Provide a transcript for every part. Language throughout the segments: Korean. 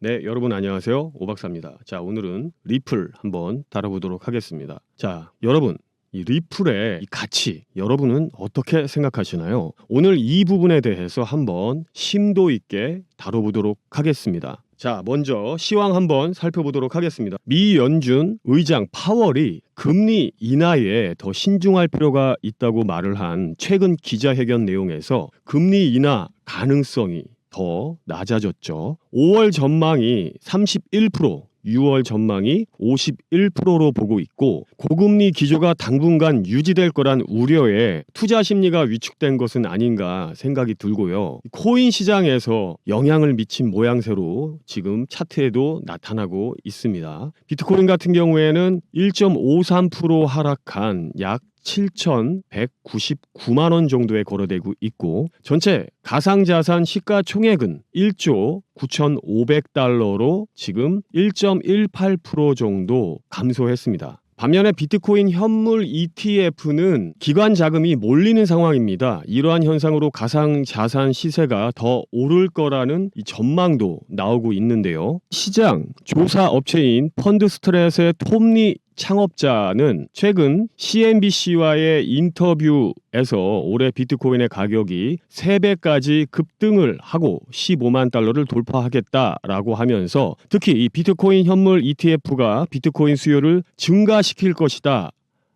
네, 여러분 안녕하세요. 오박사입니다. 자, 오늘은 리플 한번 다뤄보도록 하겠습니다. 자, 여러분. 이 리플의 이 가치 여러분은 어떻게 생각하시나요? 오늘 이 부분에 대해서 한번 심도 있게 다뤄보도록 하겠습니다. 자, 먼저 시황 한번 살펴보도록 하겠습니다. 미 연준 의장 파월이 금리 인하에 더 신중할 필요가 있다고 말을 한 최근 기자회견 내용에서 금리 인하 가능성이 더 낮아졌죠. 5월 전망이 31%, 6월 전망이 51%로 보고 있고 고금리 기조가 당분간 유지될 거란 우려에 투자 심리가 위축된 것은 아닌가 생각이 들고요. 코인 시장에서 영향을 미친 모양새로 지금 차트에도 나타나고 있습니다. 비트코인 같은 경우에는 1.53% 하락한 약 7,199만 원 정도에 거래되고 있고 전체 가상 자산 시가 총액은 1조 9,500달러로 지금 1.18% 정도 감소했습니다. 반면에 비트코인 현물 ETF는 기관 자금이 몰리는 상황입니다. 이러한 현상으로 가상 자산 시세가 더 오를 거라는 이 전망도 나오고 있는데요. 시장 조사 업체인 펀드 스트레스의 톱니 창업자는 최근 CNBC와의 인터뷰에서 올해 비트코인의 가격이 3배까지 급등을 하고 15만 달러를 돌파하겠다라고 하면서 특히 이 비트코인 현물 ETF가 비트코인 수요를 증가시킬 것이다.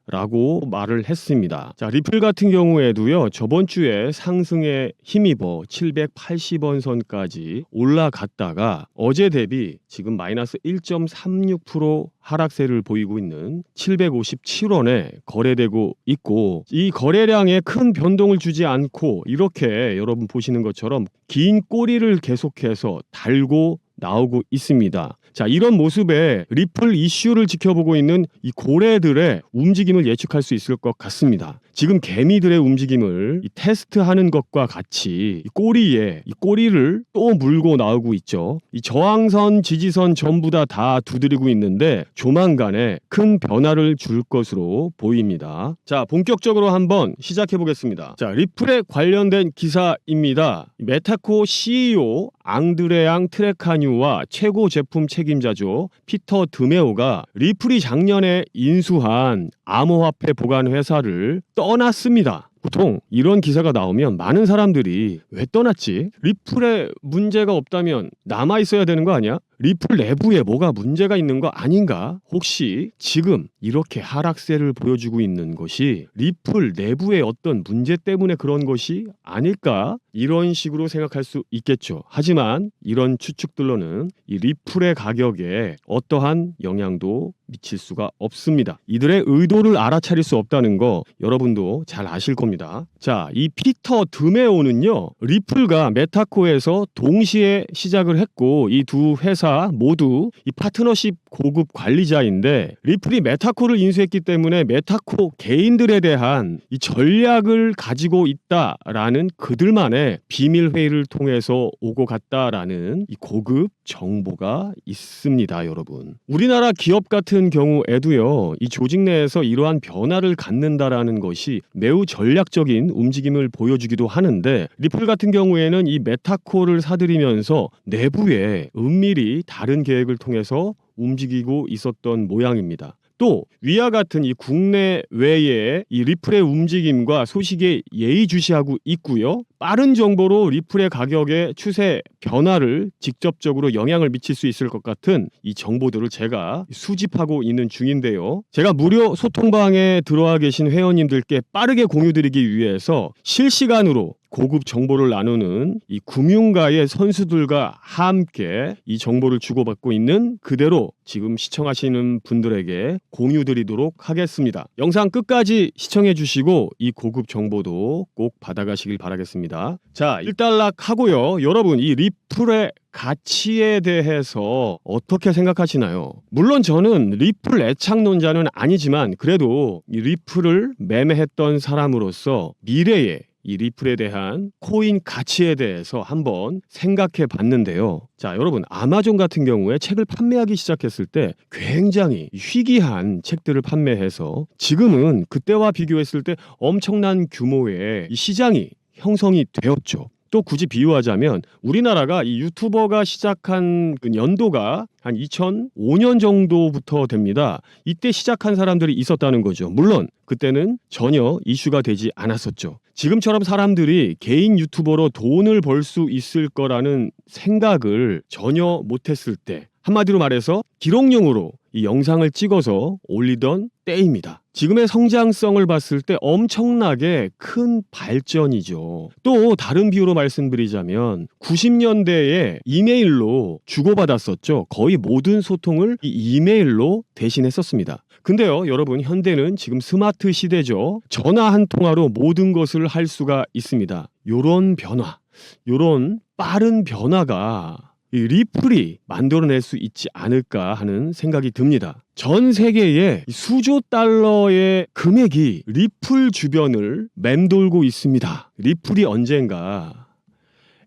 라고 말을 했습니다. 자, 리플 같은 경우에도요, 저번 주에 상승에 힘입어 780원 선까지 올라갔다가 어제 대비 지금 마이너스 1.36% 하락세를 보이고 있는 757원에 거래되고 있고 이 거래량에 큰 변동을 주지 않고 이렇게 여러분 보시는 것처럼 긴 꼬리를 계속해서 달고 나오고 있습니다. 자, 이런 모습에 리플 이슈를 지켜보고 있는 이 고래들의 움직임을 예측할 수 있을 것 같습니다. 지금 개미들의 움직임을 이 테스트하는 것과 같이 이 꼬리에 이 꼬리를 또 물고 나오고 있죠. 이 저항선, 지지선 전부 다 다 두드리고 있는데 조만간에 큰 변화를 줄 것으로 보입니다. 자, 본격적으로 한번 시작해 보겠습니다. 자, 리플에 관련된 기사입니다. 메타코 CEO 앙드레앙 트레카뉴와 최고 제품 책임자죠. 피터 드메오가 리플이 작년에 인수한 암호화폐 보관 회사를 떠났습니다. 보통 이런 기사가 나오면 많은 사람들이 왜 떠났지? 리플에 문제가 없다면 남아 있어야 되는 거 아니야? 리플 내부에 뭐가 문제가 있는 거 아닌가? 혹시 지금 이렇게 하락세를 보여주고 있는 것이 리플 내부의 어떤 문제 때문에 그런 것이 아닐까? 이런 식으로 생각할 수 있겠죠. 하지만 이런 추측들로는 이 리플의 가격에 어떠한 영향도 미칠 수가 없습니다. 이들의 의도를 알아차릴 수 없다는 거 여러분도 잘 아실 겁니다. 자, 이 피터 드메오는요, 리플과 메타코에서 동시에 시작을 했고 이 두 회사 모두 이 파트너십 고급 관리자인데 리플이 메타코를 인수했기 때문에 메타코 개인들에 대한 이 전략을 가지고 있다라는 그들만의 비밀 회의를 통해서 오고 갔다라는 이 고급 정보가 있습니다, 여러분. 우리나라 기업 같은 경우에도요, 이 조직 내에서 이러한 변화를 갖는다라는 것이 매우 전략적인 움직임을 보여주기도 하는데 리플 같은 경우에는 이 메타코를 사들이면서 내부에 은밀히 다른 계획을 통해서 움직이고 있었던 모양입니다. 또 위와 같은 이 국내 외의 이 리플의 움직임과 소식에 예의주시하고 있고요. 빠른 정보로 리플의 가격의 추세 변화를 직접적으로 영향을 미칠 수 있을 것 같은 이 정보들을 제가 수집하고 있는 중인데요. 제가 무료 소통방에 들어와 계신 회원님들께 빠르게 공유드리기 위해서 실시간으로 고급 정보를 나누는 이 금융가의 선수들과 함께 이 정보를 주고받고 있는 그대로 지금 시청하시는 분들에게 공유드리도록 하겠습니다. 영상 끝까지 시청해 주시고 이 고급 정보도 꼭 받아가시길 바라겠습니다. 자, 일단락 하고요. 여러분 이 리플의 가치에 대해서 어떻게 생각하시나요? 물론 저는 리플 애착론자는 아니지만 그래도 이 리플을 매매했던 사람으로서 미래에 이 리플에 대한 코인 가치에 대해서 한번 생각해 봤는데요. 자, 여러분, 아마존 같은 경우에 책을 판매하기 시작했을 때 굉장히 희귀한 책들을 판매해서 지금은 그때와 비교했을 때 엄청난 규모의 이 시장이 형성이 되었죠. 또 굳이 비유하자면 우리나라가 이 유튜버가 시작한 그 연도가 한 2005년 정도부터 됩니다. 이때 시작한 사람들이 있었다는 거죠. 물론 그때는 전혀 이슈가 되지 않았었죠. 지금처럼 사람들이 개인 유튜버로 돈을 벌 수 있을 거라는 생각을 전혀 못했을 때 한마디로 말해서 기록용으로 이 영상을 찍어서 올리던 때입니다. 지금의 성장성을 봤을 때 엄청나게 큰 발전이죠. 또 다른 비유로 말씀드리자면 90년대에 이메일로 주고받았었죠. 거의 모든 소통을 이 이메일로 대신했었습니다. 근데요, 여러분, 현대는 지금 스마트 시대죠. 전화 한 통화로 모든 것을 할 수가 있습니다. 요런 변화, 요런 빠른 변화가 이 리플이 만들어낼 수 있지 않을까 하는 생각이 듭니다. 전 세계에 수조 달러의 금액이 리플 주변을 맴돌고 있습니다. 리플이 언젠가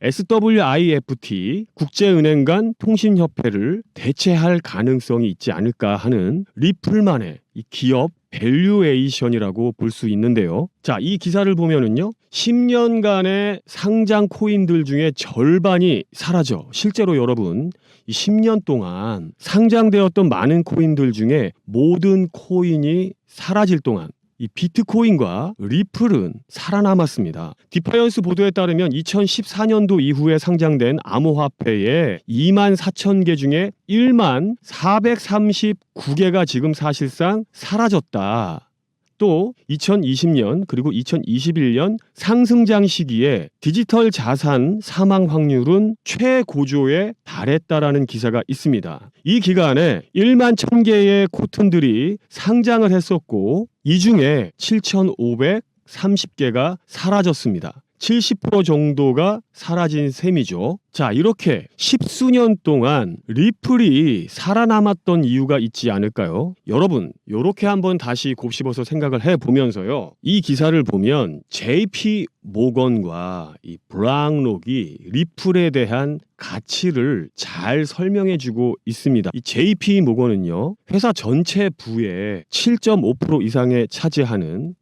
SWIFT 국제은행 간 통신협회를 대체할 가능성이 있지 않을까 하는 리플만의 이 기업 밸류에이션이라고 볼 수 있는데요. 자, 이 기사를 보면은요. 10년간의 상장 코인들 중에 절반이 사라져. 실제로 여러분, 이 10년 동안 상장되었던 많은 코인들 중에 모든 코인이 사라질 동안 이 비트코인과 리플은 살아남았습니다. 디파이언스 보도에 따르면 2014년도 이후에 상장된 암호화폐의 2만 4천 개 중에 1만 439개가 지금 사실상 사라졌다. 또 2020년 그리고 2021년 상승장 시기에 디지털 자산 사망 확률은 최고조에 달했다라는 기사가 있습니다. 이 기간에 1만 1000개의 코튼들이 상장을 했었고 이 중에 7,530개가 사라졌습니다. 70% 정도가 사라진 셈이죠. 자, 이렇게 십수년 동안 리플이 살아남았던 이유가 있지 않을까요? 여러분, 요렇게 한번 다시 곱씹어서 생각을 해 보면서요. 이 기사를 보면 JP 모건과 이 브랑록이 리플에 대한 가치를 잘 설명해 주고 있습니다. 이 JP 모건은요. 회사 전체 부의 7.5% 이상에 차지하는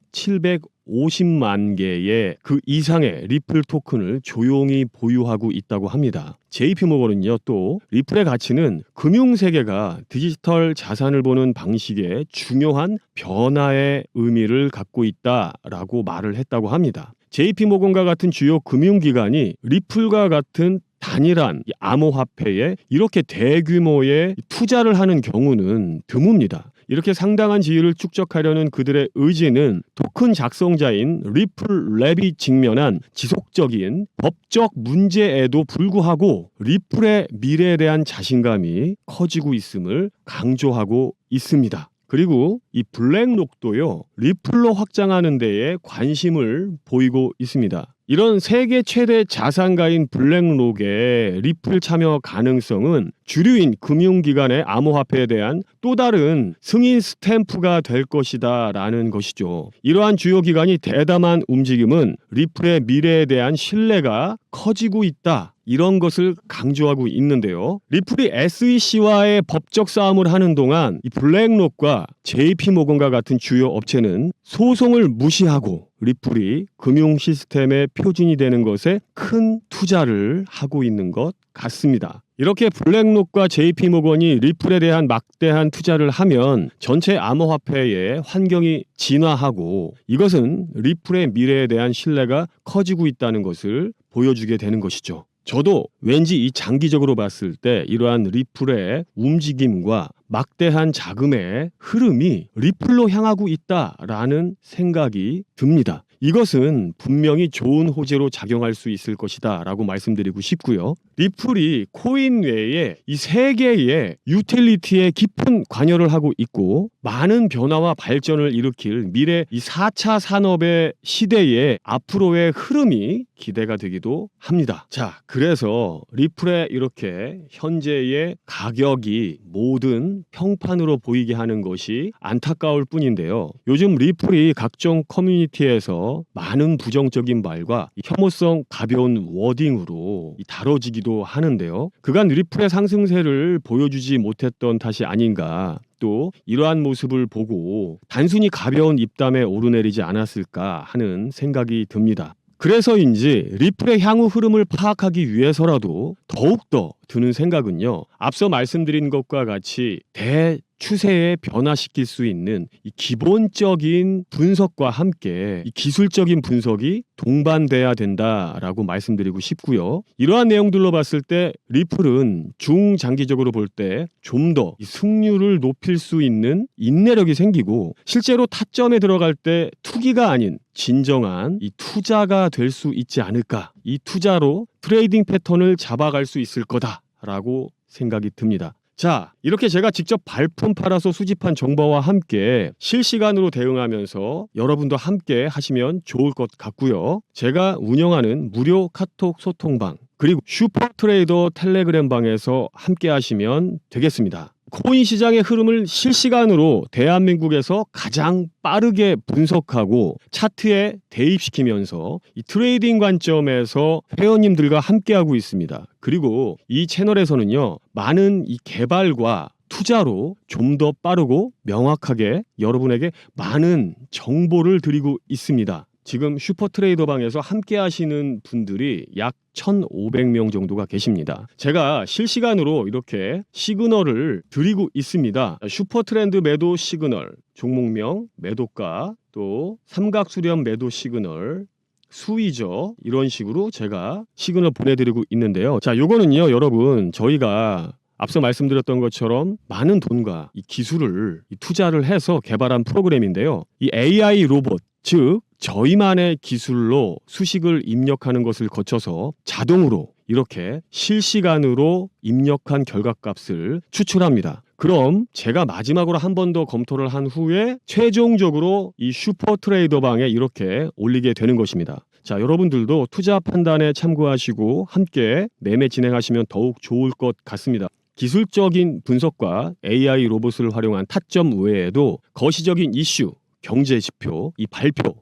750만 개의 그 이상의 리플 토큰을 조용히 보유하고 있다고 합니다. JP모건은요 또 리플의 가치는 금융 세계가 디지털 자산을 보는 방식의 중요한 변화의 의미를 갖고 있다라고 말을 했다고 합니다. JP모건과 같은 주요 금융기관이 리플과 같은 단일한 이 암호화폐에 이렇게 대규모의 투자를 하는 경우는 드뭅니다. 이렇게 상당한 지위를 축적하려는 그들의 의지는 토큰 작성자인 리플 랩이 직면한 지속적인 법적 문제에도 불구하고 리플의 미래에 대한 자신감이 커지고 있음을 강조하고 있습니다. 그리고 이 블랙록도요 리플로 확장하는 데에 관심을 보이고 있습니다. 이런 세계 최대 자산가인 블랙록의 리플 참여 가능성은 주류인 금융기관의 암호화폐에 대한 또 다른 승인 스탬프가 될 것이다 라는 것이죠. 이러한 주요 기관이 대담한 움직임은 리플의 미래에 대한 신뢰가 커지고 있다. 이런 것을 강조하고 있는데요. 리플이 SEC와의 법적 싸움을 하는 동안 이 블랙록과 JP 모건과 같은 주요 업체는 소송을 무시하고 리플이 금융 시스템의 표준이 되는 것에 큰 투자를 하고 있는 것 같습니다. 이렇게 블랙록과 JP 모건이 리플에 대한 막대한 투자를 하면 전체 암호화폐의 환경이 진화하고 이것은 리플의 미래에 대한 신뢰가 커지고 있다는 것을 보여주게 되는 것이죠. 저도 왠지 이 장기적으로 봤을 때 이러한 리플의 움직임과 막대한 자금의 흐름이 리플로 향하고 있다라는 생각이 듭니다. 이것은 분명히 좋은 호재로 작용할 수 있을 것이다 라고 말씀드리고 싶고요. 리플이 코인 외에 이 세계의 유틸리티에 깊은 관여를 하고 있고 많은 변화와 발전을 일으킬 미래 이 4차 산업의 시대의 앞으로의 흐름이 기대가 되기도 합니다. 자, 그래서 리플의 이렇게 현재의 가격이 모든 평판으로 보이게 하는 것이 안타까울 뿐인데요. 요즘 리플이 각종 커뮤니티에서 많은 부정적인 말과 혐오성 가벼운 워딩으로 다뤄지기도 하는데요. 그간 리플의 상승세를 보여주지 못했던 탓이 아닌가 또 이러한 모습을 보고 단순히 가벼운 입담에 오르내리지 않았을까 하는 생각이 듭니다. 그래서인지 리플의 향후 흐름을 파악하기 위해서라도 더욱더 드는 생각은요. 앞서 말씀드린 것과 같이 대 추세에 변화시킬 수 있는 이 기본적인 분석과 함께 이 기술적인 분석이 동반돼야 된다라고 말씀드리고 싶고요. 이러한 내용들로 봤을 때 리플은 중장기적으로 볼 때 좀 더 승률을 높일 수 있는 인내력이 생기고 실제로 타점에 들어갈 때 투기가 아닌 진정한 이 투자가 될 수 있지 않을까. 이 투자로 트레이딩 패턴을 잡아갈 수 있을 거다라고 생각이 듭니다. 자, 이렇게 제가 직접 발품 팔아서 수집한 정보와 함께 실시간으로 대응하면서 여러분도 함께 하시면 좋을 것 같고요. 제가 운영하는 무료 카톡 소통방 그리고 슈퍼 트레이더 텔레그램 방에서 함께 하시면 되겠습니다. 코인 시장의 흐름을 실시간으로 대한민국에서 가장 빠르게 분석하고 차트에 대입시키면서 이 트레이딩 관점에서 회원님들과 함께하고 있습니다. 그리고 이 채널에서는요, 많은 이 개발과 투자로 좀 더 빠르고 명확하게 여러분에게 많은 정보를 드리고 있습니다. 지금 슈퍼 트레이더 방에서 함께 하시는 분들이 약 1,500명 정도가 계십니다. 제가 실시간으로 이렇게 시그널을 드리고 있습니다. 슈퍼 트렌드 매도 시그널, 종목명, 매도가, 또 삼각 수렴 매도 시그널, 수위죠. 이런 식으로 제가 시그널 보내드리고 있는데요. 자, 요거는요, 여러분, 저희가 앞서 말씀드렸던 것처럼 많은 돈과 이 기술을 이 투자를 해서 개발한 프로그램인데요. 이 AI 로봇, 즉 저희만의 기술로 수식을 입력하는 것을 거쳐서 자동으로 이렇게 실시간으로 입력한 결과값을 추출합니다. 그럼 제가 마지막으로 한 번 더 검토를 한 후에 최종적으로 이 슈퍼 트레이더 방에 이렇게 올리게 되는 것입니다. 자, 여러분들도 투자 판단에 참고하시고 함께 매매 진행하시면 더욱 좋을 것 같습니다. 기술적인 분석과 AI 로봇을 활용한 타점 외에도 거시적인 이슈, 경제 지표, 이 발표,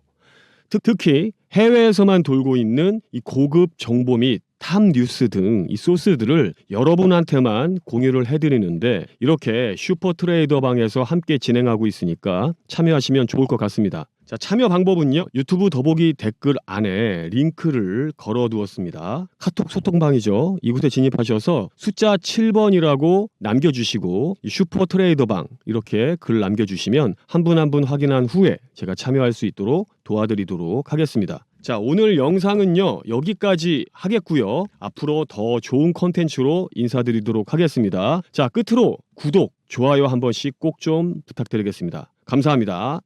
특, 특히 해외에서만 돌고 있는 이 고급 정보 및 탑 뉴스 등 이 소스들을 여러분한테만 공유를 해드리는데 이렇게 슈퍼 트레이더 방에서 함께 진행하고 있으니까 참여하시면 좋을 것 같습니다. 자, 참여 방법은요. 유튜브 더보기 댓글 안에 링크를 걸어 두었습니다. 카톡 소통방이죠. 이곳에 진입하셔서 숫자 7번이라고 남겨 주시고 이 슈퍼 트레이더 방 이렇게 글 남겨 주시면 한 분 한 분 확인한 후에 제가 참여할 수 있도록 도와드리도록 하겠습니다. 자, 오늘 영상은요, 여기까지 하겠고요. 앞으로 더 좋은 컨텐츠로 인사드리도록 하겠습니다. 자, 끝으로 구독, 좋아요 한 번씩 꼭 좀 부탁드리겠습니다. 감사합니다.